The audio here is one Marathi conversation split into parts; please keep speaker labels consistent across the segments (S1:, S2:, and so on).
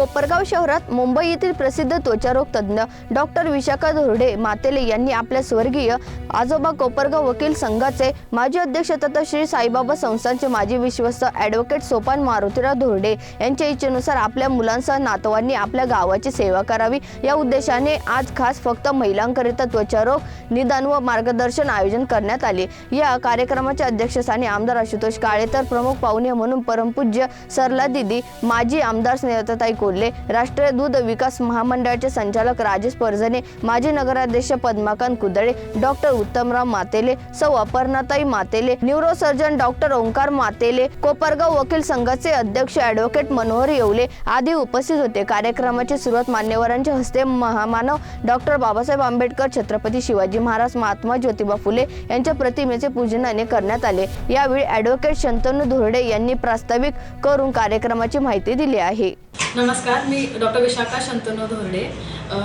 S1: कोपरगाव शहरात मुंबई येथील प्रसिद्ध त्वचारोग तज्ज्ञ डॉक्टर विशाखा धोरडे मातेले यांनी आपल्या स्वर्गीय आजोबा कोपरगाव वकील संघाचे माजी अध्यक्ष तथा श्री साईबाबा संस्थांचे माजी विश्वस्त ॲडव्होकेट सोपान मारुतीराव धोरडे यांच्या इच्छेनुसार आपल्या मुलांसह नातवांनी आपल्या गावाची सेवा करावी. या उद्देशाने आज खास फक्त महिलांकरिता त्वचारोग निदान व मार्गदर्शन आयोजन करण्यात आले. या कार्यक्रमाच्या अध्यक्षस्थानी आमदार आशुतोष काळे तर प्रमुख पाहुणे म्हणून परमपूज्य सरला दिदी माजी आमदार स्नेहताई बोलले. राष्ट्रीय दूध विकास महामंडळाचे संचालक राजेश परजने माजी नगराध्यक्ष पद्माकांत कुदळे डॉक्टर उत्तमराव मातेले सौ अपर्णाताई मातेले न्यूरोसर्जन डॉक्टर ओंकार मातेले कोपरगाव वकील संघाचे अध्यक्ष ॲडव्होकेट मनोहर येवले आदी उपस्थित होते. कार्यक्रमाची सुरुवात मान्यवरांच्या हस्ते महामानव डॉक्टर बाबासाहेब आंबेडकर छत्रपती शिवाजी महाराज महात्मा ज्योतिबा फुले यांच्या प्रतिमेचे पूजनाने करण्यात आले. यावेळी ॲडव्होकेट शंतनू धुर्डे यांनी प्रास्ताविक करून कार्यक्रमाची माहिती दिली आहे.
S2: नमस्कार मी डॉक्टर विशाखा शंतनू धोरडे.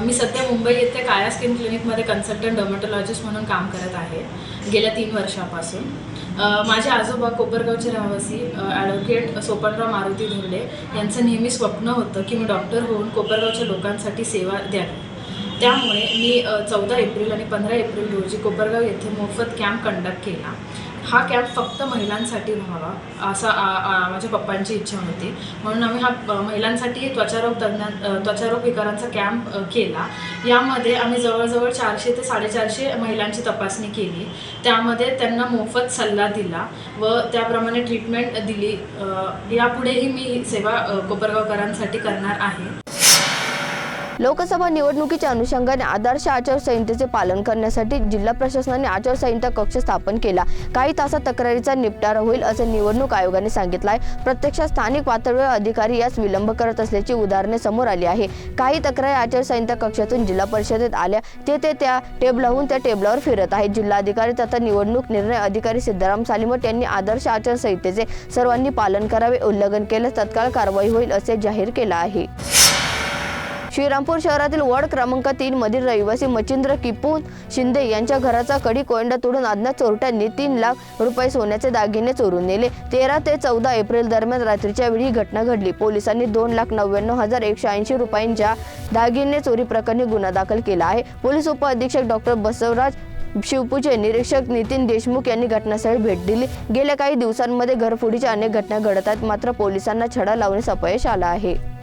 S2: मी सध्या मुंबई येथे काया स्किन क्लिनिकमध्ये कन्सल्टंट डर्मॅटोलॉजिस्ट म्हणून काम करत आहे गेल्या तीन वर्षापासून. माझे आजोबा कोपरगावचे रहिवासी ॲडव्होकेट सोपनराव मारुती धोरडे यांचं नेहमी स्वप्न होतं की मी डॉक्टर होऊन कोपरगावच्या लोकांसाठी सेवा द्यावी. त्यामुळे मी चौदा एप्रिल आणि पंधरा एप्रिल रोजी कोपरगाव येथे मोफत कॅम्प कंडक्ट केला. हा कॅम्प फक्त महिलांसाठी व्हावा असा आ- माझ्या पप्पांची इच्छा होती. म्हणून आम्ही हा महिलांसाठी त्वचारोग तज्ञा त्वचारोग विकारांचा कॅम्प केला. यामध्ये आम्ही जवळजवळ चारशे ते साडेचारशे महिलांची तपासणी केली. त्यामध्ये त्यांना मोफत सल्ला दिला व त्याप्रमाणे ट्रीटमेंट दिली. यापुढेही मी सेवा कोपरगावकरांसाठी करणार आहे.
S1: लोकसभा निवडणुकीच्या अनुषंगाने आदर्श आचारसंहितेचे पालन करण्यासाठी जिल्हा प्रशासनाने आचारसंहिता कक्ष स्थापन केला. काही तासात तक्रारीचा निपटारा होईल असे निवडणूक आयोगाने सांगितलं आहे प्रत्यक्षात स्थानिक पातळीवर अधिकारी यास विलंब करत असल्याची उदाहरणे समोर आली आहे. काही तक्रारी आचारसंहिता कक्षातून जिल्हा परिषदेत आल्या. ते ते त्या टेबलाहून त्या टेबलावर फिरत आहेत. जिल्हाधिकारी तथा निवडणूक निर्णय अधिकारी सिद्धाराम सालिमट यांनी आदर्श आचारसंहितेचे सर्वांनी पालन करावे उल्लंघन केल्यास तत्काळ कारवाई होईल असे जाहीर केलं आहे. श्रीरामपूर शहरातील वॉर्ड क्रमांक तीन मधील रहिवासी मच्छिंद्र किपून शिंदे यांच्या घराचा कडी कोयंडा तोडून अज्ञात चोरट्यांनी तीन लाख रुपये सोन्याचे दागिने चोरून नेले. तेरा ते चौदा एप्रिल दरम्यान रात्रीच्या वेळी ही घटना घडली. पोलिसांनी दोन लाख नव्याण्णव हजार एकशे ऐंशी रुपयांच्या दागिने चोरी प्रकरणी गुन्हा दाखल केला आहे. पोलीस उपअधीक्षक डॉक्टर बसवराज शिवपूजे निरीक्षक नितीन देशमुख यांनी घटनास्थळी भेट दिली. गेल्या काही दिवसांमध्ये घरफोडीच्या अनेक घटना घडत आहेत मात्र पोलिसांना छडा लावण्यास अपयश आलं आहे.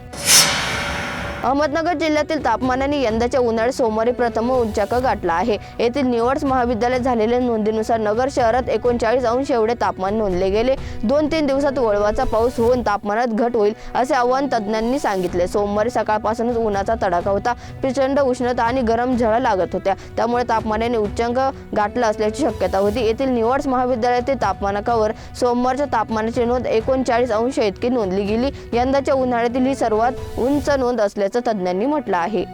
S1: अहमदनगर जिल्ह्यातील तापमानाने यंदाच्या उन्हाळ्यात सोमवारी प्रथम उंचाक गाठला आहे. येथील निवडस महाविद्यालयात झालेल्या नोंदीनुसार नगर शहरात एकोणचाळीस अंश एवढे तापमान नोंदले गेले. दोन तीन दिवसात वळवाचा पाऊस होऊन तापमानात घट होईल असे आवाहन तज्ज्ञांनी सांगितले. सोमवारी सकाळपासूनच उन्हाचा तडाखा होता. प्रचंड उष्णता आणि गरम झळा लागत होत्या. त्यामुळे तापमानाने उच्चांक गाठला असल्याची शक्यता होती. येथील निवडस महाविद्यालयातील तापमानाकावर सोमवारच्या तापमानाची नोंद एकोणचाळीस अंश इतकी नोंदली गेली. यंदाच्या उन्हाळ्यातील ही सर्वात उंच नोंद असल्याचं तज्ज्ञांनी म्हटलं आहे.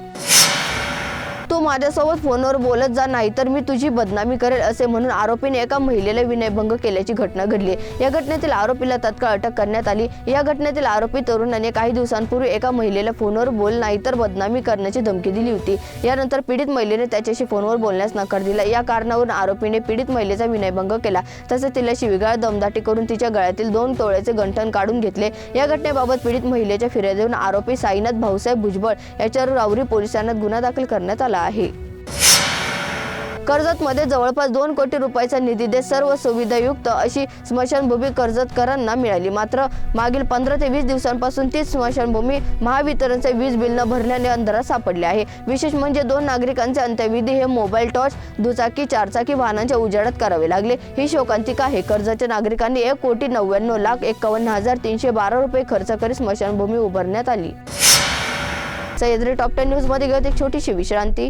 S1: तू माझ्यासोबत फोनवर बोलत जा नाही तर मी तुझी बदनामी करेल असे म्हणून आरोपीने एका महिलेला विनयभंग केल्याची घटना घडली. या घटनेतील आरोपीला तत्काळ अटक करण्यात आली. या घटनेतील आरोपी तरुणाने काही दिवसांपूर्वी एका महिलेला फोनवर बोल नाही तर बदनामी करण्याची धमकी दिली होती. यानंतर पीडित महिलेने त्याच्याशी फोनवर बोलण्यास नकार दिला. या कारणावरून आरोपीने पीडित महिलेचा विनयभंग केला. तसेच तिला शिवीगाळ दमदाटी करून तिच्या गळ्यातील दोन तोळ्याचे गंठण काढून घेतले. या घटनेबाबत पीडित महिलेच्या फिर्यादीवरून आरोपी साईनाथ भाऊसाहेब भुजबळ याच्यावर रावरी पोलिसांना गुन्हा दाखल करण्यात आला. आहे. कर्जतमध्ये जवळपास दोन कोटी रुपयाचा निधी देत सर्व सुविधायुक्त अशी स्मशानभूमी कर्जतकरांना मिळाली. मात्र मागील पंधरा ते वीस दिवसांपासून तीच स्मशानभूमी महावितरणचे वीज बिल न भरल्याने अंधारात सापडले आहे. विशेष म्हणजे दोन नागरिकांचे अंत्यविधी हे मोबाईल टॉर्च दुचाकी चारचाकी वाहनांच्या उजाडात करावे लागले. ही शोकांतिका आहे. कर्जतच्या नागरिकांनी एक कोटी नव्याण्णव लाख एकावन्न हजार तीनशे बारा रुपये खर्च करीत स्मशानभूमी उभारण्यात आली. सह्याद्री टॉप टेन न्यूजमध्ये घेत एक छोटीशी विश्रांती.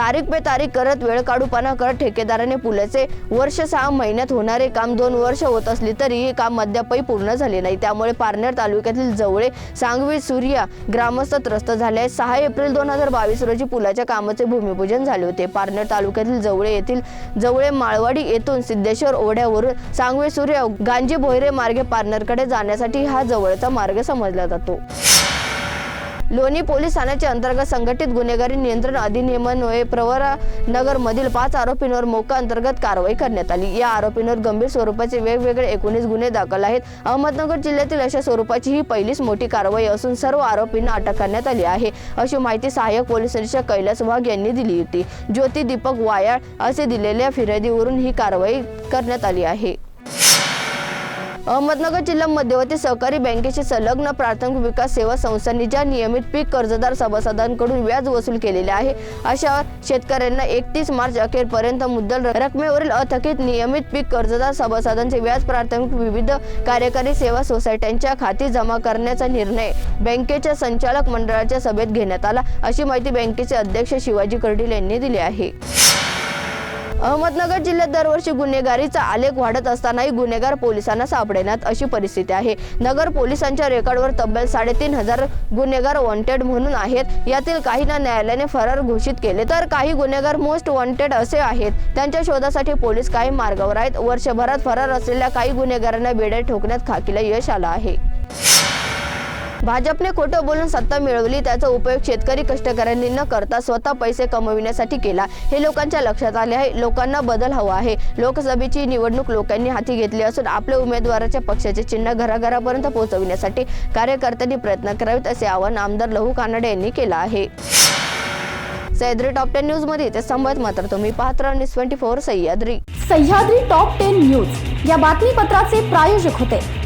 S1: तारीख पे तारीख करत वेळ काढूपणा करत ठेकेदाराने पुलाचे वर्ष सहा महिन्यात होणारे काम दोन वर्ष होत असली तरी हे काम अद्यापही पूर्ण झाले नाही. त्यामुळे पारनेर तालुक्यातील जवळे सांगवी सूर्या ग्रामस्थ त्रस्त झाले आहे सहा एप्रिल दोन हजार बावीस रोजी पुलाच्या कामाचे भूमिपूजन झाले होते. पारनेर तालुक्यातील जवळे येथील जवळे माळवाडी येथून सिद्धेश्वर ओढ्यावरून सांगवी सूर्या गांजी भोयरे मार्गे पारनेरकडे जाण्यासाठी हा जवळचा मार्ग समजला जातो. लोणी पोलीस ठाण्याच्या अंतर्गत संघटित गुन्हेगारी नियंत्रण अधिनियमान्वये प्रवरा नगर मधील पाच आरोपींवर मोका अंतर्गत कारवाई करण्यात आली. या आरोपींवर गंभीर स्वरूपाचे वेगवेगळे एकोणीस गुन्हे दाखल आहेत. अहमदनगर जिल्ह्यातील अशा स्वरूपाची ही पहिलीच मोठी कारवाई असून सर्व आरोपींना अटक करण्यात आली आहे. अशी माहिती सहाय्यक पोलीस निरीक्षक कैलास वाघ यांनी दिली होती. ज्योती दीपक वायाळ असे दिलेल्या फिर्यादीवरून ही कारवाई करण्यात आली आहे. अहमदनगर जिल्हा मध्यवर्ती सहकारी बँकेशी संलग्न प्राथमिक विकास सेवा संस्थांनी ज्या नियमित पीक कर्जदार सभासदांकडून व्याज वसूल केलेले आहे अशा शेतकऱ्यांना एकतीस मार्च अखेरपर्यंत मुद्दल रकमेवरील अथकित नियमित पीक कर्जदार सभासदांचे व्याज प्राथमिक विविध कार्यकारी सेवा सोसायट्यांच्या खाती जमा करण्याचा निर्णय बँकेच्या संचालक मंडळाच्या सभेत घेण्यात आला अशी माहिती बँकेचे अध्यक्ष शिवाजी कर्डील यांनी दिली आहे. अहमदनगर जिल्ह्यात दरवर्षी गुन्हेगारीचा आलेख वाढत असतानाही गुन्हेगार पोलिसांना सापडेनात अशी परिस्थिती आहे. नगर पोलिसांच्या रेकॉर्डवर तब्बल साडेतीन हजार गुन्हेगार वॉन्टेड म्हणून आहेत. यातील काहींना न्यायालयाने फरार घोषित केले. तर काही गुन्हेगार मोस्ट वॉन्टेड असे आहेत. त्यांच्या शोधासाठी पोलीस काही मार्गावर आहेत. वर्षभरात फरार असलेल्या काही गुन्हेगारांना बेड्या ठोकण्यात खाकीला यश आलं आहे. भाजपने खोटं बोलून सत्ता मिळवली त्याचा उपयोग शेतकरी कष्टकऱ्यांनी न करता स्वतः पैसे कमविण्यासाठी केला. हे लोकांच्या लक्षात आले आहे. लोकांना बदल हवा आहे. लोकसभेची निवडणूक लोकांनी हाती घेतली असून आपल्या उमेदवाराच्या पक्षाचे चिन्ह घराघरापर्यंत पोहोचविण्यासाठी कार्यकर्त्यांनी प्रयत्न करावेत असे आवाहन आमदार लहू कानडे यांनी केलं आहे. सह्याद्री टॉप टेन न्यूजमध्ये ते संवाद मात्र तुम्ही पाहत राहा. News twenty four Sahyadri.
S3: Sahyadri top ten news. या बातमीपत्राचे प्रायोजक होते.